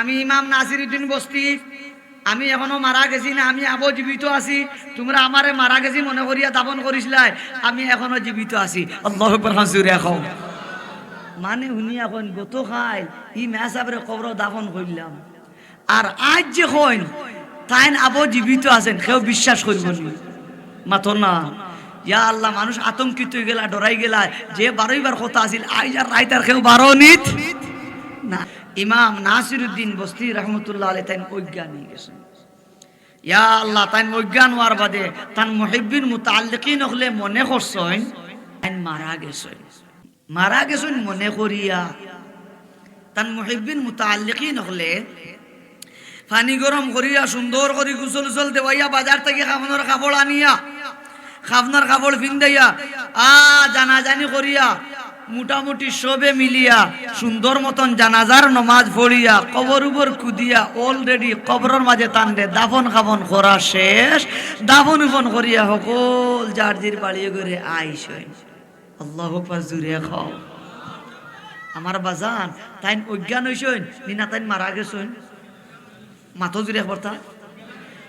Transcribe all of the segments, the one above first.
আমি ইমাম নাসির উদ্দিন বস্তি। আমি এখনও মারা গেছি না, আমি আবো জীবিত আছি। তোমরা আমারে মারা গেছি মনে করিয়া দাপন করিসলাই আমি এখনও জীবিত আছি। এখন মানে শুনি এখন গত খাই ই মেসাবরে কবর দাপন করলাম। আর আজ যে হইন তাইন আবো জীবিত আছেন, কেউ বিশ্বাস করব মাথো না। ইয়া আল্লাহ, মানুষ আতঙ্কিত হয়ে গেলা, ডরাই গেলা। যে বারোইবার কথা আছিল আজ আর রাইতার কেউ বারো নিত? না। ইমাম নাসিরুদ্দিন বস্তি রহমতুল্লাহ আলী তাইন অজ্ঞান হয়ে গেছেন ইয়া আল্লাহ, তাইন অজ্ঞান হওয়ার বাদে তান মুহিব্বিন মুতাল্লিকিন হলে মনে করছেন, তাইন মারা গেছেন। মারা গেছেন মনে করিয়া। তান মুহিব্বিন মুতাল্লিকিন হলে পানি গরম করিয়া, সুন্দর করে গুসল উসল দেওয়াইয়া, বাজার থেকে খাবনার কাপড় আনিয়া, খাবনার কাপড় ফিন্দাইয়া আ জানাজানি করিয়া মোটামুটি সবে মিলিয়া, সুন্দর মতন জানাজার নমাজ পড়িয়া, কবর উপর কুদিয়া অলরেডি কবরের মাঝে টানলে দাফন খাবন করা শেষ। দাফন উফন করিয়া সকল যার জির বাড়িয়ে করে আইস। আল্লাহ জুড়ে খাও। আমার বাজান, তাইন অজ্ঞান হইসইন, নিনা তাইন মারা গেছইন মাথো জুড়ে করতা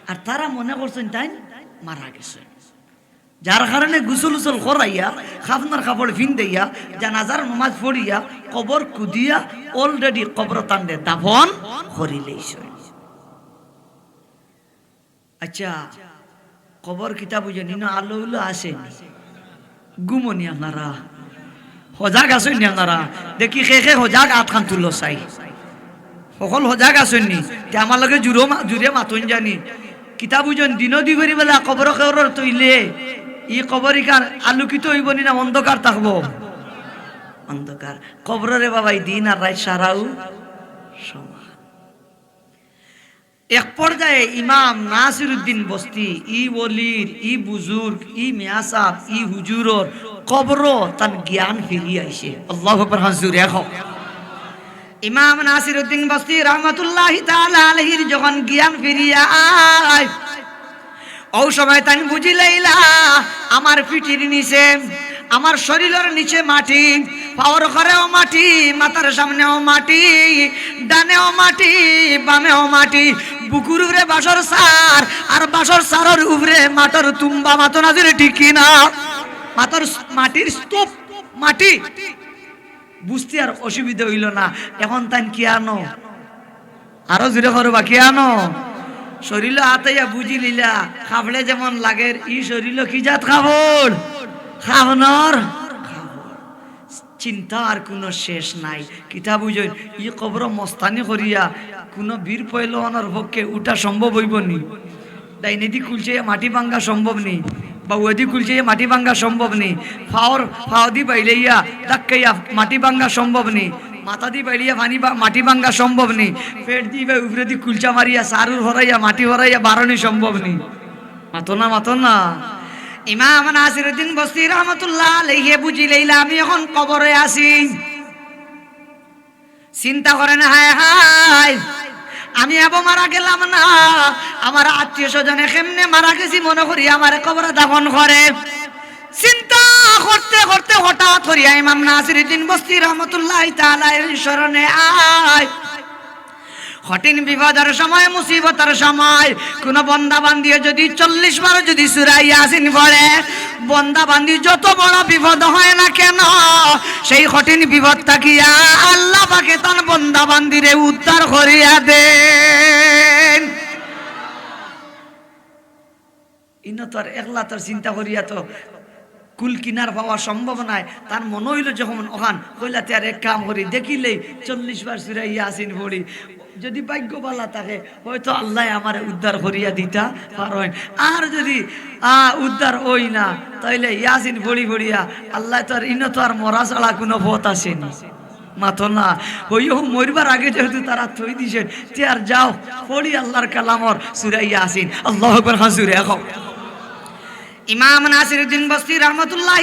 আর তারা মনে করছেন তাই মারা গেছে যার কারণে গুসল উসল করাইয়া, খাফনার কাপড় ফিন দিয়া জানাজার নমাজ পড়িয়া, কবর কুদিয়া অলরেডি কবর তান্ডে দাফন করিলেইছ আচ্ছা কবর কিতাব বুঝে না আলো উলো আসেনি? গুমনি আপনারা সজাগ আছেন নি আপনারা দেখি খে সজাগ আটখান তুলো চাই। সকল সজাগ আছেন নি তে আমার লগে জুৰো জুৰে মাতন জানি। কিতাপ বুজন দিন দি পেলা কবৰ খেৰৰ তৈলে। ই কবরিকার আলোকিত হইব নি অন্ধকার থাকব? অন্ধকার। কবরে বাবাই, দিন আর রাত সারাও এক পর্যায়ে ইমাম নাসির উদ্দিন বস্তি, ই বলির ই বুজুর্গ, ই মিয়াসাব, ই হুজুরর কবর তার জ্ঞান ফিরিয়ে আইছে। আল্লাহ হাজুর এখন ইমাম নাসির উদ্দিন বস্তি রহমতুল্লাহ আলহির যখন জ্ঞান ফিরিয়া আয় ও সময় তাই বুঝিলাইলা আমার পিঠির নিচে, আমার শরীরের নিচে মাটি, পাওয়ার ঘরেও মাটি, মাথার সামনেও মাটি, ডানেও মাটি, বামেও মাটি, বুকুর উপরে বাসর সার, আর বাসর সারর উপরে মাটার তুম্বা মাতো না দিলে না মাথার মাটির স্তূপ, মাটি। বুঝতে আর অসুবিধা হইল না, এখন তাই কি আনো? আরও জুড়ে করবা, কি আনো? শরীর হাতাইয়া বুঝি লিলা খাবলে যেমন লাগে, ই শরীর কি জাত খাবল খাবনর চিন্তার কোনো শেষ নাই। কিতা বুঝই ই কবর মস্তানি করিয়া কোনো বীর পয়লওয়ানোর পক্ষে উঠা সম্ভব হইব নি। ডাইনেদি কুলছে মাটি ভাঙ্গা সম্ভব নেই বা ওদি কুলছে মাটি ভাঙ্গা সম্ভব নেই ফাওর ফাওদি বাইলাইয়া ধাক্কাইয়া মাটি ভাঙ্গা সম্ভব নেই মাথা দি বাইলিয়া পানি মাটি ভাঙ্গা সম্ভব নেই। পেট দি বা উপরে দি কুলচা মারিয়া, সারুর হরাইয়া, মাটি হরাইয়া বারণি সম্ভব নেই। মাতো না মাতো না। ইমাম নাসিরুদ্দিন বস্তি রহমতুল্লাহ আলাইহি বুঝি লইলা, আমি এখন কবরে আছি। চিন্তা করেন হায় হায়। আমি এব মারা গেলাম না। আমার আত্মীয় স্বজনে কেমনে মারা গেছি, মনে করি আমার কবরে দাফন করে। চিন্তা করতে করতে হঠাৎ করিয়া ইমাম নাসিরুদ্দিন বস্তি রহমতুল্লাহ তাআলা স্মরণে আয়। কঠিন বিপদের সময়, মুসিবতের সময় কোন বন্দা বান্দিয়ে যদি চল্লিশ বার যদি সুরাই আসিন পড়ে বন্দা বান্দি যত বড় বিপদ হয় না কেন, সেই কঠিন বিপদ থাকিয়া আল্লাহ পাকে তার বন্দা বান্দিরে উদ্ধার করিয়া দেন। ইনো তোর একলা তোর চিন্তা করিয়া তো কুল কিনার পাওয়া সম্ভব নাই। তার মনে হইল যখন ওখান কইলা তার এক কাম করি, দেখিলেই চল্লিশ বার সুরাই আসিন পড়ি। যদি ভাগ্যবালা থাকে, হয়তো আল্লাহ আমার উদ্ধার করিয়া দিতা পারেন। আর যদি, আ, উদ্ধার ওই না, তাইলে ইয়াসিন ভরি ভরিয়া আল্লাহ তো আর ইনো তো আর মরা ছাড়া কোনো পথ আসেনি মাথো না। হইও, মরবার আগে যেহেতু তারা থই দিছেন, তে আর যাও, পড়ি আল্লাহর কালামর সুরাইয়া আসিন আল্লাহ হাসুরে এখন। ইমাম নাসিরুদ্দিন বস্তি রহমতুল্লাহ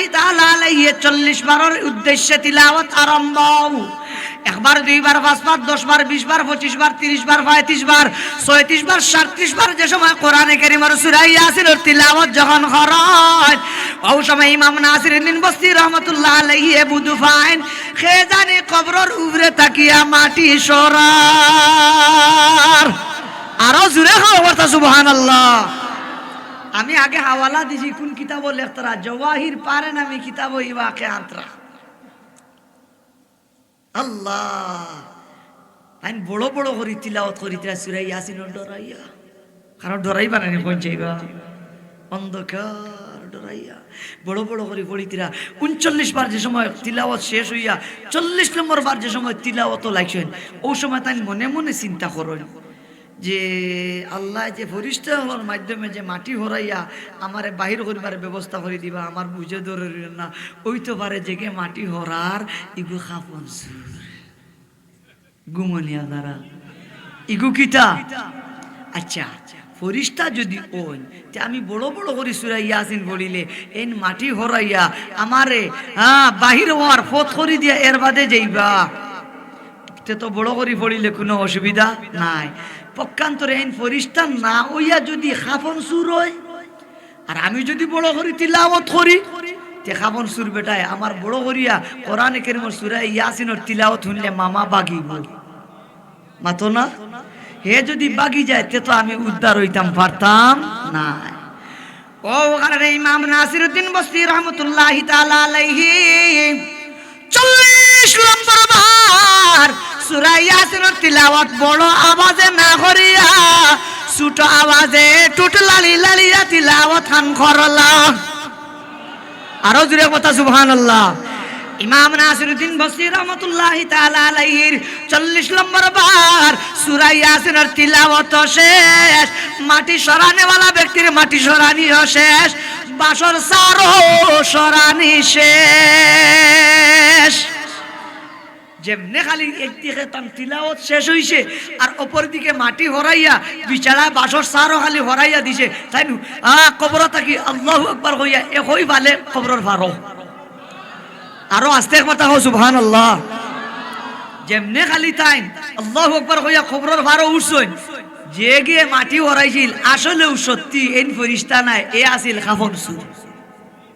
আলাইহি 40 বারের উদ্দেশ্যে তিলাওয়াত আরম্ভ। একবার, দুইবার, পাঁচবার দশ বার বিশ বার পঁচিশ বার তিরিশ বার পঁয়ত্রিশ বার ছয়ত্রিশ বার সাতত্রিশ বার যে সময় কোরআনে কারিমার সুরাই ইয়াসিন তিলাওয়াত যখন হয় ও সময় ইমাম নাসিরুদ্দিন বস্তি রহমতুল্লাহ আলাইহি বুদু ফাইন খে জানে কবরের উপরে তাকিয়া মাটি সরা খাও কথা সুবহান আল্লাহ আমি আগে হাওয়ালা দিছি, কোন কিতাব লেখতরা জওয়াহির পারে আমি কিতাব ইবাকে আন্তরা আল্লাহ। আইন বড় বড় করি, তিলাওয়াত করি তিলা সুরাই ইয়াসিন ডরাইয়া। কারণ ডরাই বানানি পৌঁছাইবা অন্ধকার ডরাইয়া। বড় বড় করে পড়িতিরা উনচল্লিশ বার যে সময় তিলাওয়াত শেষ হইয়া, চল্লিশ নম্বর বার যে সময় তিলাওয়াত লাগছেন ও সময় তাই মনে মনে চিন্তা করেন। যে আল্লাহ যে ফরিষ্ঠ হওয়ার মাধ্যমে যে মাটি হরাইয়া আমারে বাহির করিবার ব্যবস্থা করে দিবা, আমার বুঝে ধরে না। ওই তো পারে জেগে মাটি হরার ইগু খাপন গুমনিয়া দ্বারা। ইগু কিতা? আচ্ছা ফরিস্তা যদি ওন তে আমি বড় বড় করে সুরা ইয়াসিন বলিলে এন মাটি হরাইয়া আমারে হ্যাঁ বাহির হওয়ার ফত করি দিয়া এর বাদে যাইবা। তে তো বড় করে পড়িলে কোনো অসুবিধা নাই। পক্ষান্তরে এন ফরিস্তা না হইয়া যদি খাফন সুর হয়, আর আমি যদি বড় করি তিলাওয়াত করি, তে খাফন সুর বেটায় আমার বড় করিয়া কোরআনে কেরিমর সুরা ইয়াসিনের তিলাওয়াত শুনলে মামা বাগি বাগি মাতো না? হে যদি বাগি যায়, তে তো আমি উদ্ধার হইতাম, পারতাম না ও ওখানে ইমাম নাসিরউদ্দিন বস্তি রহমতুল্লাহি তাআলা আলাইহি। চল্লিশ নম্বর বার টুট লালি লালিয়া আরও জুড়ে কথা, সুবহানাল্লাহ। ইমাম নাসিরউদ্দিন বসরি রহমতুল্লাহি তাআলা আলাইহির 40 নম্বর বার সূরা ইয়াসিনের তিলাওয়াত শেষ, মাটি সরানেওয়ালা ব্যক্তির মাটি সরানিও শেষ, বাসর সারো সরানি শেষ। যেমনে খালি একদিকে তাম তিলাওয়াত শেষ হইছে, আর অপর দিকে মাটি হরাইয়া বিচারা বাসর সারও খালি হরাইয়া দিছে। তাই আ কবর থাকি আল্লাহু আকবার হইয়া এ হই ভালে কবরের ফারো আরও আস্তে কথা হো সুবহান আল্লাহ যেমনে খালি তাই আল্লাহ আকবার হইয়া কবরের ফারো উঠছইন যে গিয়ে মাটি হরাইছিল, আসলেও সত্যি এন ফরিস্তা নাই, এ আছিল খাফন সুর।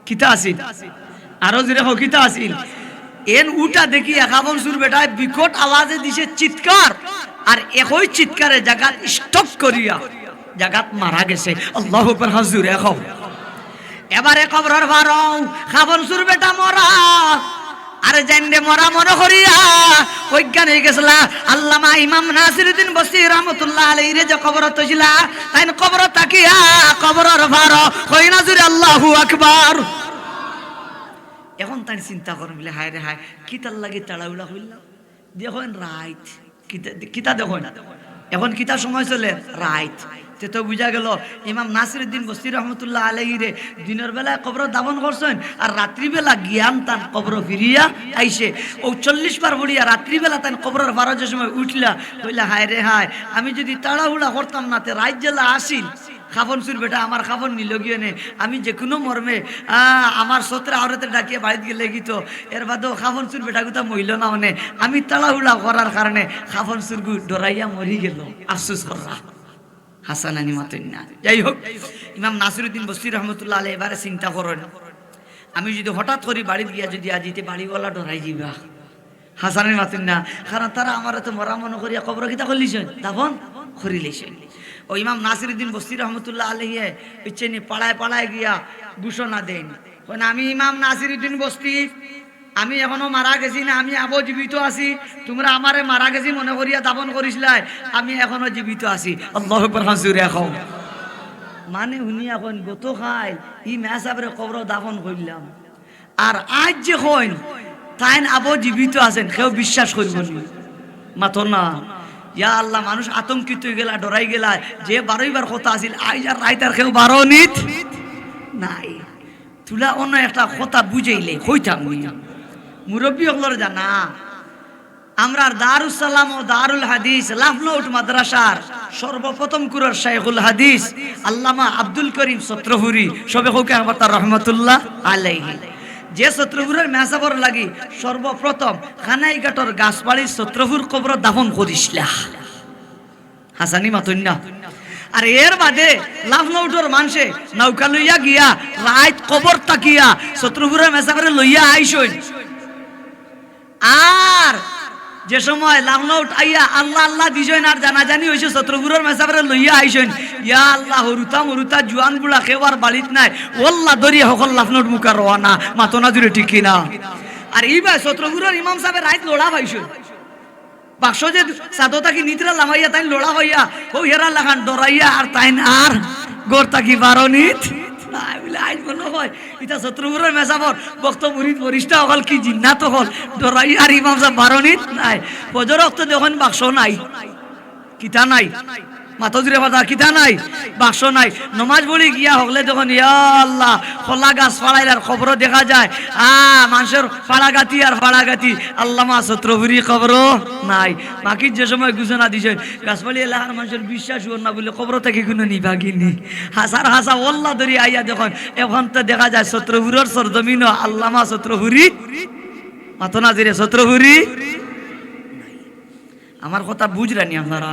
কিতা আছিল? আরও হো কিতা আছিল? এন উটা দেখি একাবন সুর বেটায় বিকট আওয়াজে দিছে চিৎকার। আর একই চিৎকারে জাগাত স্টপ করিয়া জাগাত মারা গেছে। আল্লাহ হাজুর এখন এবারে কবরের ভারং খাবন সুর বেটা মরা, আরে জানলে মরা মনে করিয়া অজ্ঞান হয়ে গেছিলা। আল্লামা ইমাম নাসিরুদ্দিন বসি রহমতুল্লাহ আলাইহি রে যে কবর তছিলা তাই কবর তাকিয়া কবরের ভার। কই না জুরে আল্লাহু আকবার। এখন তাই চিন্তা করেন বলে হায় রে হায় কিতার লাগে তাড়াউলা হইলাম দেখেন রাইট কিতা দেখেন এখন কিতা সময় চলে রাইট তে তো বুঝা গেল ইমাম নাসিরুদ্দিন বস্তি রহমতুল্লাহ আলহি রে দিনের বেলায় কবর দাবন করছেন আর রাত্রিবেলা জ্ঞান তান কবর ফিরিয়া আইসে ও চল্লিশ বার বড়িয়া রাত্রিবেলা তান কবরের বারো যে সময় উঠলা কইলা হায় রে হায় আমি যদি তাড়াহুড়া করতাম না তে রাত জেলা আসিল খাফন সুর বেটা, আমার খাফন নিল গিয়ে নে। আমি যে কোনো মর্মে আমার সত্রে আওরাতে ডাকিয়ে বাড়িতে গেলে গিত এর বাদেও খাফন সুর বেটা গুতা মহিল না মানে আমি তাড়াহুড়া করার কারণে খাফন সুর গু ডরাইয়া মরি গেল। আফসুস করা। হাসান আনি মাতেন না যাই হোক, ইমাম নাসিরুদ্দিন বস্তি রহমতুল্লাহ আলাই এবারে চিন্তা করেন। আমি যদি হঠাৎ করে বাড়িতে গিয়া যদি আজিতে বাড়িওয়ালা ডরাই যাবা হাসানের মাতেন না কারণ তারা আমার তো মরা মনে করিয়া কবর কিতা করলিছেন দাফন করিলেছেন। ও ইমাম নাসিরুদ্দিন বস্তি রহমতুল্লাহ আলহিয়ে ইচ্ছেনি পাড়ায় পাড়ায় গিয়া ঘোষণা দেন। কারণ আমি ইমাম নাসিরুদ্দিন বস্তি, আমি এখনও মারা গেছি না, আমি আবো জীবিত আছি। তোমরা আমারে মারা গেছি মনে করিয়া দাপন করিসলাই, আমি এখনও জীবিত আছি। মানে শুনি এখন গত খাই ই মেসাবরে কবর দাফন করলাম। আর আজ যে হইন তাইন আবো জীবিত আছেন, কেউ বিশ্বাস করব নি। মাথো না। ইয়া আল্লাহ, মানুষ আতঙ্কিত হয়ে গেলা, ডরাই গেলা। যে বারোইবার কথা আছিল আইজ আর রাইতার কেউ বারো নিত নাই। তুলা অন্য একটা কথা বুঝাইলে হইতাম মুরব্বী হলর জানা আমরা দারুস সালাম ও দারুল হাদিস লাফনৌট মাদ্রাসার সর্বপ্রথম কুরার শাইখুল হাদিস, আল্লামা আব্দুল করিম সত্রহুরি, সবে হোকে আমার তার রহমতুল্লাহ আলাইহি। যে সত্রহুরের মেসাবর লাগি সর্বপ্রথম খানাইঘাটর গাছপাড়ি শত্রুভুর কবর দাফন করিসলা হাসানি মাতন্যা আর এর বাদে লাফনৌটর মানুষে নৌকা লইয়া গিয়া রাত কবর তাকিয়া শত্রুপুরের মেসা করে লইয়া আইসইন আর যে সময় লামলা উঠাইয়া আল্লাহ আল্লাহ দিছেন আর জানা জানি হয়েছে শত্রুগুরোর মেসাবরে লইয়া আইছেন, ইয়া আল্লাহ, হরুতা মরুতা জুয়ান বুড়া খেবার বাড়িত নাই। ওল্লা দরিয়া সকল লাফনোট মুখা রওয়ানা মাতনা জুড়ে ঠিক না। আর এইবার শত্রুগুরোর ইমাম সাহেবের রাইত লোড়া পাইছেন। বাক্স যে সাদতা কি নিতরা লামাইয়া তাই লোড়া হইয়া ও হেরা লাগান ডরাইয়া আর তাইন আর গোর তাকি বারণিত নাই, বলে আইন বলো হয় ইটা শত্রুগুরের মেসাবর বক্ত মুরিদ বরিষ্ঠা হল কি জিন্নাত হল ডরাই আর ইমাম সাহেব বারণিত নাই। ফজর রক্ত বাক্স নাই। কিতা নাই। মাতজুরে কথা কিতা নাই? বাক্স নাই। নমাজ পড়ি গিয়া হকলে তখন ইয়া আল্লাহ, খোলা গাছ ফাড়াইলার খবর দেখা যায়। আ, মানুষের ফাড়াগাতি আর ফাড়াগাতি। আল্লামা সত্রভুরি খবর নাই। বাকির যে সময় ঘোষণা দিছেন গাছপালি এলাকার মানুষের বিশ্বাস হন না বলে খবর থেকে কোনো নিভাগিনি। হাসার হাসা ওল্লা ধরি আইয়া দেখুন, এখন তো দেখা যায় সত্রভুরের সরজমিন আল্লামা সত্রভুরি মাতনা জিরে সত্রভুরি আমার কথা বুঝলেনি আপনারা?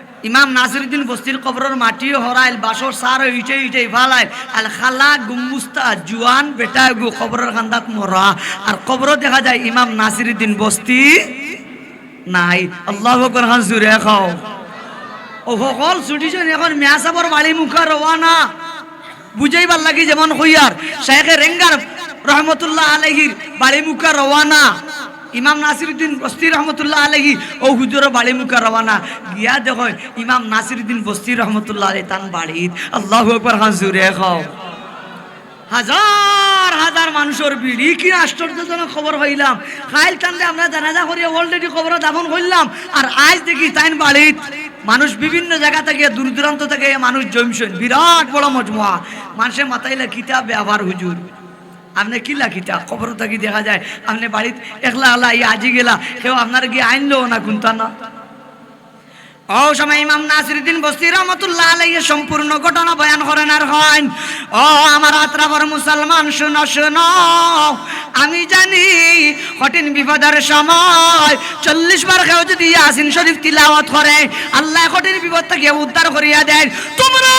ইমাম নাসিরুদ্দিন বস্তির কবরের মাটি হরাইল, বাসর, সার ইটে ইটে ফালাইল আল খালা গুমুস্তা জুয়ান, বেটা, গু, কবরের খান্দাত, মরা। আর কবর দেখা যায় ইমাম নাসিরুদ্দিন বস্তি নাই। আল্লাহ আকবার খান জুরে খাও। ও সকল ছুটিছেন এখন মেয়া সাবর বাড়ি মুখা রওয়ানা বুঝাইবার লাগি যেমন হইয়ার শেখে রেঙ্গার রহমতুল্লাহ আলহির বাড়ি মুখা রওয়ানা ইমাম নাসিরুদ্দিন বস্তি রহমতুল্লাহ আলহি ও হুজুর বাড়ি মুখা রওয়ানা গিয়া দেখো, ইমাম নাসিরুদ্দিন বস্তি রহমতুল্লাহ আলহি তান বাড়িত। আল্লাহ হাজুরে হাজার হাজার মানুষের ভিড়। কি আশ্চর্যজনক খবর হইলাম। খাইল টানলে আমরা জানাজা করিয়া অলরেডি খবর দাফন করলাম। আর আজ দেখি তাইন বাড়িত। মানুষ বিভিন্ন জায়গা থেকে, দূর দূরান্ত থেকে মানুষ জমছেন। বিরাট বড় মজমুয়া। মানুষের মাথাইলে কিতাব ব্যবহার, হুজুর। আপনি কি লাখিতা খবর থাকি দেখা যায়। আপনি বাড়িত একলা আলা ইয়ে আজি গেলা কেউ আপনার গিয়ে আইনলো না কুন্তা না? ও সময় ইমাম নাসিরুদ্দিন বস্তি রহমতুল্লাহ আলাইহি সম্পূর্ণ ঘটনা বয়ান করেন আর হন ও আমার আত্রাবর মুসলমান, শুনো শুনো। আমি জানি কঠিন বিপদের সময় চল্লিশ বার কেউ যদি ইয়াসিন শরীফ তিলাওয়াত করে, আল্লাহ কঠিন বিপদ থেকে উদ্ধার করিয়া দেন তোমরা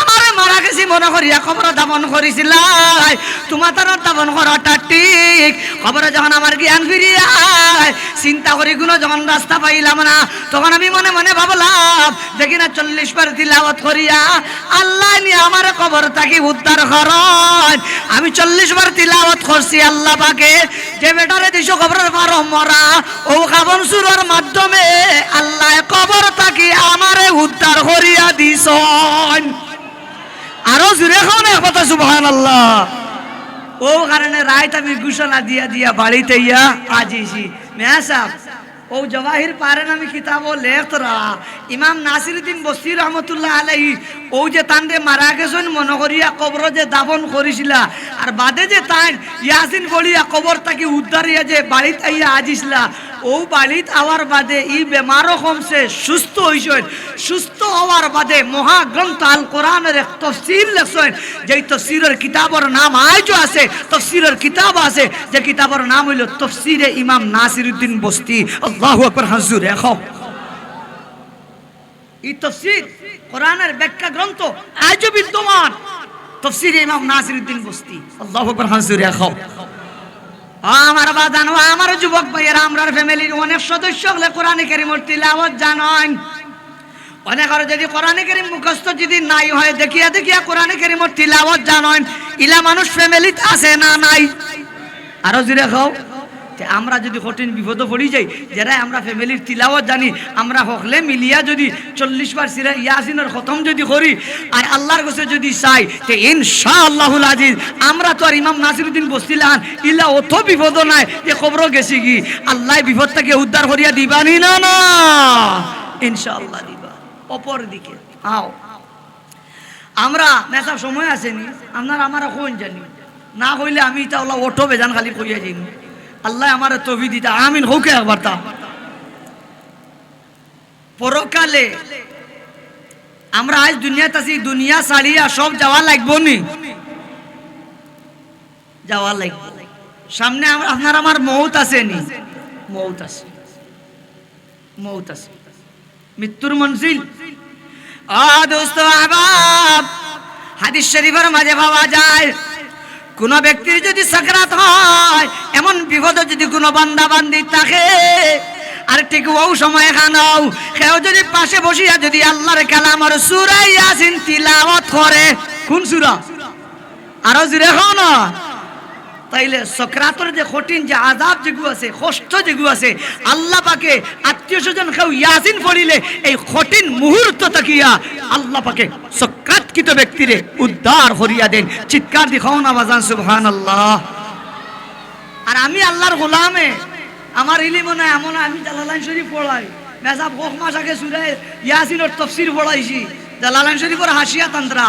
আমার মারা গেছি, মনে করিয়া খবর দাপন করিছিলাই। তোমার তার দাপন করাটা ঠিক। খবরে যখন আমার জ্ঞান ফিরিয়া চিন্তা করি কোনো যখন রাস্তা পাইলাম না, তখন আমি মনে মনে ভাবলাম, দেখি না চল্লিশ বার তিলাওয়াত করিয়া আল্লাহ নিয়ে আমার খবর তাকে উদ্ধার করেন। আমি চল্লিশ বার তিলাওয়াত করছি আল্লাহ পাকে। যে বেটারে দিছো খবরের পার মরা, ও কাবন সুরের মাধ্যমে আল্লাহ কবর তাকে আমারে উদ্ধার করিয়া দিছন। আরও জুড়ে খাও না কথা সুবহান আল্লাহ ও কারণে রায়ত আমি ঘোষণা দিয়া দিয়া বাড়িতে ইয়া আজিছি মেয়া সাহেব, ও জওয়াহির পারেন আমি কিতাব লেখতরা ইমাম নাসিরুদ্দিন বস্তি রহমতুল্লাহ আলাইহি, ও যে তান্ডে মারা গেছেন, মনে করিয়া কবর যে দাফন করিছিলা। আর বাদে যে তাই ইয়াসিন বলিয়া কবর তাকে উদ্ধারিয়া যে বাড়িতে আইয়া আজিছিলা ও বাড়িত আওয়ার বাদে ই বেমারও কমছে, সুস্থ হইছেন। সুস্থ হওয়ার বাদে মহাগ্রন্থ আল কোরআনের এক তফসির লেখছেন, যেই তফসিরের কিতাবর নাম আজও আছে তফসিরের কিতাব আছে, যে কিতাবর নাম হইল তফসিরে ইমাম নাসিরুদ্দিন বস্তি। আল্লাহু আকবার, হাজুর, দেখো। এই তফসির কোরআনের ব্যাখ্যা গ্রন্থ আজও বিদ্যমান। তফসিরে ইমাম নাসিরুদ্দিন বস্তি। আল্লাহু আকবার, হাজুর, দেখো। আমার বা জানো আমার যুবক ভাইয়েরা আমরার ফ্যামিলির অনেক সদস্য হলে কোরআনে কেরিমর তিলাওয়াত জানান অনেক আর যদি কোরআনে কেরিম মুখস্থ যদি নাই হয়, দেখিয়া দেখিয়া কোরআনে কেরিমর তিলাওয়াত জানান ইলা মানুষ ফ্যামিলিতে আছে না নাই? আরও জুড়ে খাও আমরা যদি কঠিন বিপদ পড়ি যাই যারা আমরা ফ্যামিলির তিলাওয়াত জানি, আমরা হকলে মিলিয়া যদি চল্লিশ বার সিরা ইয়াসিনের খতম যদি করি, আর আল্লাহর কাছে যদি চাই, তে ইনশাআল্লাহুল আজিজ, আমরা তো আর ইমাম নাসিরুদ্দিন বসতিলান, ইলা অত বিপদ নাই, যে খবর গেছি কি? আল্লাহ বিপদটাকে উদ্ধার করিয়া দিবানি না না? ইনশাআল্লাহ দিবা। অপর দিকে। আও। আমরা মেসা সময় আসেনি আপনার আমার কোন জানি। না হইলে আমি তা ওলা অটো বেজান খালি করিয়া যাই আল্লাহ আমার তবি দিতা, আমিন, হোকে একবার তা। পরকালে আমরা আজ দুনিয়াতে আছি, দুনিয়া ছাড়িয়া সব যাওয়া লাগবো নি? যাওয়া লাগবে। সামনে আপনার আমার মৌত আছে নি? মৌত আছে। মৌত আছে। মৃত্যুর মঞ্জিল। আ দোস্ত আহবাব হাদিস শরীফের মাঝে পাওয়া যায় কোন ব্যক্তির যদি সাকরাত হয়, এমন বিপদ যদি কোনো বান্দা বান্দি থাকে, আর ঠিক ও সময় খানাও কেউ যদি পাশে বসিয়া যদি আল্লাহর কালামর সুরাই ইয়াসিন তিলাওয়াত করে, কোন সুরা? আরও জুড়ে খাও না। তাইলে সক্রাতর যে কঠিন যে আজাব যেগু আছে, কষ্ট যেগু আছে, আল্লাহ পাকে আত্মীয় স্বজন কেউ ইয়াসিন পড়িলে এই কঠিন মুহূর্ত তাকিয়া আল্লাহ পাকে সক্রাতকৃত ব্যক্তিরে উদ্ধার করিয়া দেন। চিৎকার দিখাও না বাজান সুবহান আল্লাহ আর আমি আল্লাহর গোলামে, আমার ইলি মনে এমন আমি জালালাইন শরীফ পড়াই। মেজাব হোক মাস আগে সুরে ইয়াসিনের তফসির পড়াইছি। শরীফের হাসিয়া তন্ত্রা।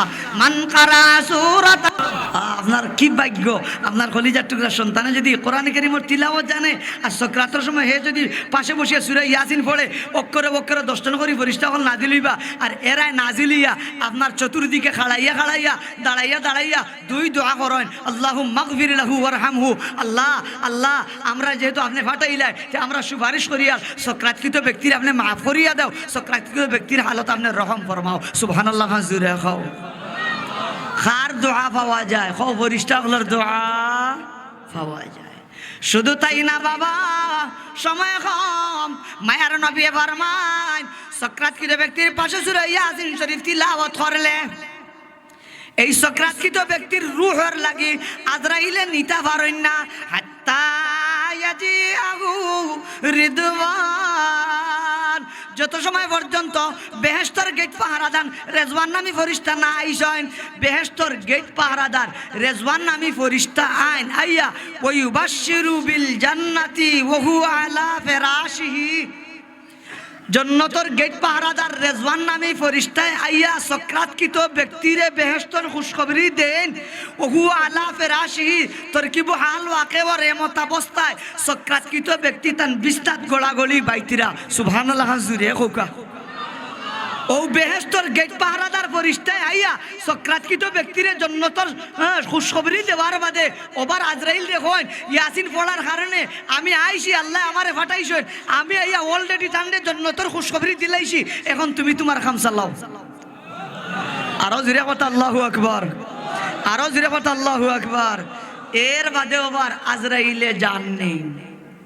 সুরাত আপনার কি ভাগ্য? আপনার কলিজার টুকরা সন্তানে যদি কোরআন কেরিমর তিলাওয়াত জানে, আর সক্রাতর সময় হে যদি পাশে বসিয়া সুরে ইয়াসিন পড়ে, অক্ষরে অক্ষরে দর্শন করি বরিষ্ঠা হল নাজিলিবা আর এরাই নাজিলিয়া আপনার চতুর্দিকে খাড়াইয়া খাড়াইয়া, দাঁড়াইয়া দাঁড়াইয়া দুই দোয়া করেন আল্লাহ মাগফির লাহু ওয়ারহামহু। আল্লাহ আল্লাহ, আমরা যেহেতু আপনি ফাটাইলাই যে আমরা সুপারিশ করিয়া সক্রাতকৃত ব্যক্তির আপনি মাফ করিয়া দাও, সক্রাতকৃত ব্যক্তির হালত আপনি রহম ফরমাও। সুবহানাল্লাহ জুড়ে খাও। খার দোয়া পাওয়া যায় খ বরিষ্ঠাগুলোর দোয়া পাওয়া যায়। শুধু তাই না, বাবা, সময় কম, মায়ার নবী ফরমান সক্রাতকৃত ব্যক্তির পাশে সুরে ইয়াসিন শরীফ তিলাওয়াত করলে, এই সক্রাতকৃত ব্যক্তির রুহের লাগি আজরাইলে নিতা পারেন না। হাত্তা ইয়াজিআহু রিদওয়ান। যত সময় পর্যন্ত বেহেস্তর গেট পাহারা দান, রেজওয়ান নামি ফরিস্তা না আইস বেহেস্তর গেট পাহারা দান, রেজওয়ান নামি ফরিস্তা আইন। আইয়া ওই বাসিরু বিল জান্নাতি ওহু আলা ফেরাশিহি। জন্নতর গেট পাহারাদার রেজওয়ান নামে ফরিস্তায় আইয়া সক্রাতকৃত ব্যক্তিরে বেহেস্তর খুশখবরি দেন। ওহু আলা ফেরাশি, তরকিবু হাল ওয়াকে ও রেমত অবস্থায় সক্রাতকৃত ব্যক্তি তান বিস্তাত গোড়াগড়ি বাইতিরা। সুবহানাল্লাহ জুরে খোকা ও বেহেস্তর গেট পাহারাদার ফরিস্তায় আইয়া সক্রাতকৃত ব্যক্তিরে জন্নতর হ্যাঁ, খুশখবরি দেওয়ার বাদে ওবার আজরাইল দেখুন ইয়াসিন পড়ার কারণে আমি আইছি আল্লাহ আমারে ফাটাইছেন আমি আইয়া অলরেডি টান্ডে জন্নতর খুশখবরি দিলাইছি এখন তুমি তোমার খাম চালাও আরও জুড়ে কথা আল্লাহু আকবার আরও জুড়ে কথা আল্লাহু আকবার। এর বাদে ওবার আজরাইলে জান নেই।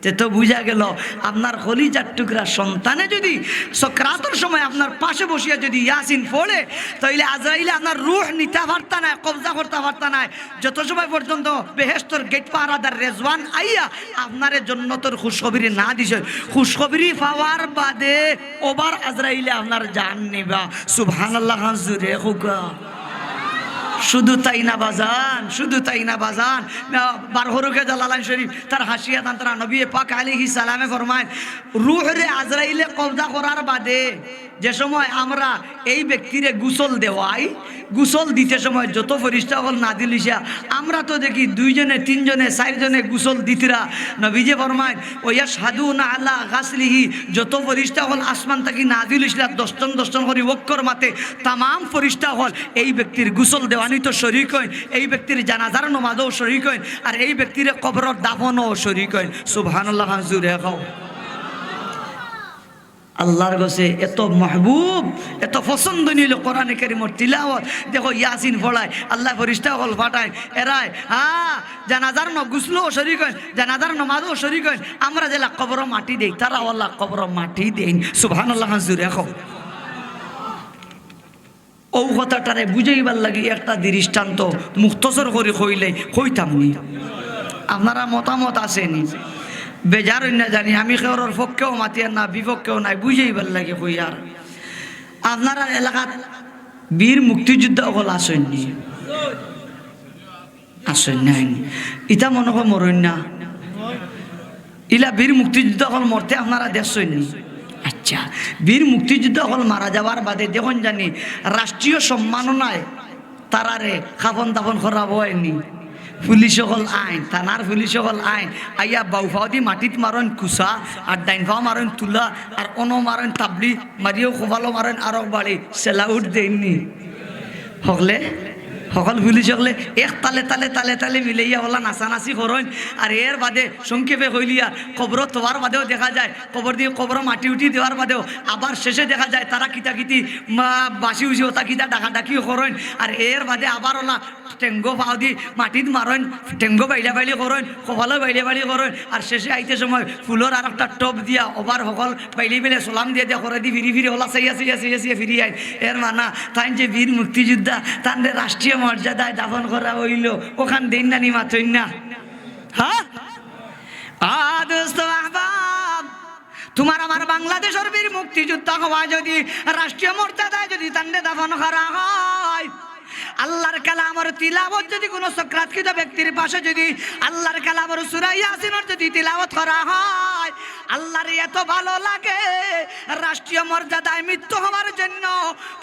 যে তো বুঝা গেল, আপনার হলিজার টুকরা সন্তানে যদি সক্রাতর সময় আপনার পাশে বসিয়া যদি ইয়াসিন পড়ে, তাইলে আজরাইলে আপনার রুহ নিতে পারতা না কবজা করতে পারতা না যত সময় পর্যন্ত বেহেস্তর গেট পাহারাদার রেজওয়ান আইয়া আপনারে জন্নতর খুশখবরি না দিছে, খুশখবরি পাওয়ার বাদে ওবার আজরাইলে আপনার জান নিবা। সুবহানাল্লাহ জুরে হুকা। শুধু তাই না বাজান, শুধু তাই না বাজান। বারহরুকে জালালান শরীফ, তার হাসিয়া তান তারা নবী পাক আলিহি সালামে ফরমায় রুহরে আজরাইলে কবজা করার বাদে যে সময় আমরা এই ব্যক্তিরে গুসল দেওয়াই, গুসল দিতে সময় যত ফরিস্তা হল না দিলিসা আমরা তো দেখি দুইজনে, তিনজনে, চারজনে গুসল দিতিরা। নবীজে ফরমায় ওইয়া সাধু না আল্লাহ গাছলিহি যত ফরিস্তা হল আসমান থাকি না দিলিসলা দশজন দশজন করি ওক্কর মাতে তামাম ফরিস্তা হল এই ব্যক্তির গুসল দেওয়ানি তো শরিক হয় এই ব্যক্তির জানাজার নমাজও শরিক হয় আর এই ব্যক্তির কবরর দাফনও শরিক হয় সুবহানাল্লাহ জুড়ে খাও আল্লাহর কাছে এত মাহবুব, এত পছন্দনীয় কোরআনে কারিমর তিলাওয়াত। দেখো ইয়াসিন ফড়ায় আল্লাহ ফরিস্তা হল ফাটায় এরাই হ্যাঁ জানাজার ন গুসলো শরিক হয় জানাজার নমাজও শরিক হয় আমরা জেলা কবর মাটি দেই, তারা আল্লাহ কবর মাটি দেই সুবহানাল্লাহ জুড়ে খাও ও কথাটারে বুঝাইবার লাগি একটা দৃষ্টান্ত মুক্তসর করে কইলে কইতাম নি। আপনারা মতামত আসেনি। বেজার না জানি, আমি কেউর পক্ষেও মাতিয়ার না, বিপক্ষেও নাই বুঝেই ভালো লাগে কই আর। আপনারা এলাকাত বীর মুক্তিযুদ্ধ অকল আসেননি আসেন নাই ইটা মনে হয় মরণ না। ইলা বীর মুক্তিযুদ্ধ অকল মরতে আপনারা দেখছেননি আচ্ছা বীর মুক্তিযুদ্ধ অকল মারা যাওয়ার বাদে দেখুন জানি, রাষ্ট্রীয় সম্মাননায় তারারে খাপন দাপন করা হয়নি। পুলিশ সকল আইন থানার পুলিশ সকল আইন। আইয়া বাউফাও দি মাটিত মারন কুসা আর ডাইনফাও মারেন তুলা আর অনো মারন তাবলি মারিও কোবালো মারন আরও বাড়ি সেলাউট দেননি সকলে সকল পুলিশ সকলে এক তালে তালে তালে তালে মিলাইয়া ওলা নাচানাচি করেন। আর এর বাদে সংক্ষেপে হইলিয়া কবর তোয়ার বাদেও দেখা যায় কবর দিয়ে কবর মাটি উঠি দেওয়ার বাদেও আবার শেষে দেখা যায় তারা কিতা কিতি বাসি উসি ওতা কিতা ডাকা ডাকিও করেন আর এর বাদে আবার ওলা টেঙ্গো পাও দি মাটিত মারেন টেঙ্গো বাইলা বাইলি করেন কপালও বাইলে বাইলি করেন আর শেষে আইতে সময় ফুলের আর একটা টপ দিয়া ওবার সকল বাইলি বেলে সোলাম দিয়ে দিয়া করে দি ফিরি ফিরি ওলা চাইয়া চাইয়া চাইয়া চাইয়া ফিরি আইন এর মানা তাই যে বীর মুক্তিযোদ্ধা তাদের রাষ্ট্রীয় মর্যাদায় দাফন করা হইল। ওখান দিন না নিমা তৈন না। হ্যাঁ? তোমার আমার বাংলাদেশের বীর মুক্তিযুদ্ধ হওয়া যদি, রাষ্ট্রীয় মর্যাদায় যদি তান্ডে দাফন করা হয় আল্লাহর কালামর তিলাবত যদি কোনো সক্রাতকৃত ব্যক্তির পাশে যদি আল্লাহর কালামর সুরাই আসিনের যদি তিলাবত করা হয়, আল্লাহর এত ভালো লাগে। রাষ্ট্রীয় মর্যাদায় মৃত্যু হওয়ার জন্য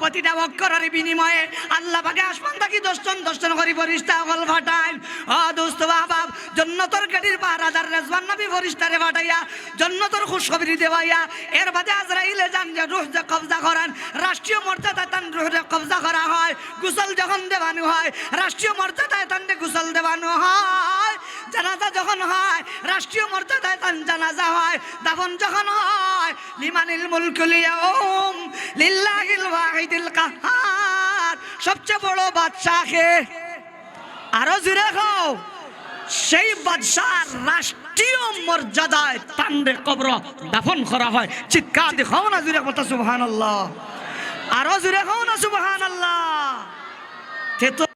প্রতিটা অক্ষরের বিনিময়ে আল্লাহ পাকে আসমান থাকি দর্শন দর্শন করি ফরিস্তা অকল ফাটাইন ও দোস্ত বাবা জন্নতর গাড়ির পাহারাদার রেজবান নবী ফরিস্তারে ফাটাইয়া জন্নতর খুশখবরি দেওয়াইয়া, এর বাদে আজরাইলে যান যে রুহ যে কবজা করান। রাষ্ট্রীয় মর্যাদায় তান রুহরে কবজা করা হয়, গুসল যখন দেওয়ানো হয়, রাষ্ট্রীয় মর্যাদায় তান্ডে গুসল দেওয়ানো হয়। জানাজা যখন হয়, রাষ্ট্রীয় মর্যাদায় তান জানাজা হয়। দাফন যখন হয়, লিমানিল মুলকুল ইয়াউম লিল্লাহিল ওয়াহিদিল কাহ্হার সবচেয়ে বড় বাদশাকে আরও জুড়ে খাও সেই বাদশার রাষ্ট্রীয় মর্যাদায় তান্ডে কবর দাফন করা হয়। চিৎকার দেখাও না জুড়ে কথা সুবহান আল্লাহ আরও জুড়ে খাও না সুবহান আল্লাহ তে তো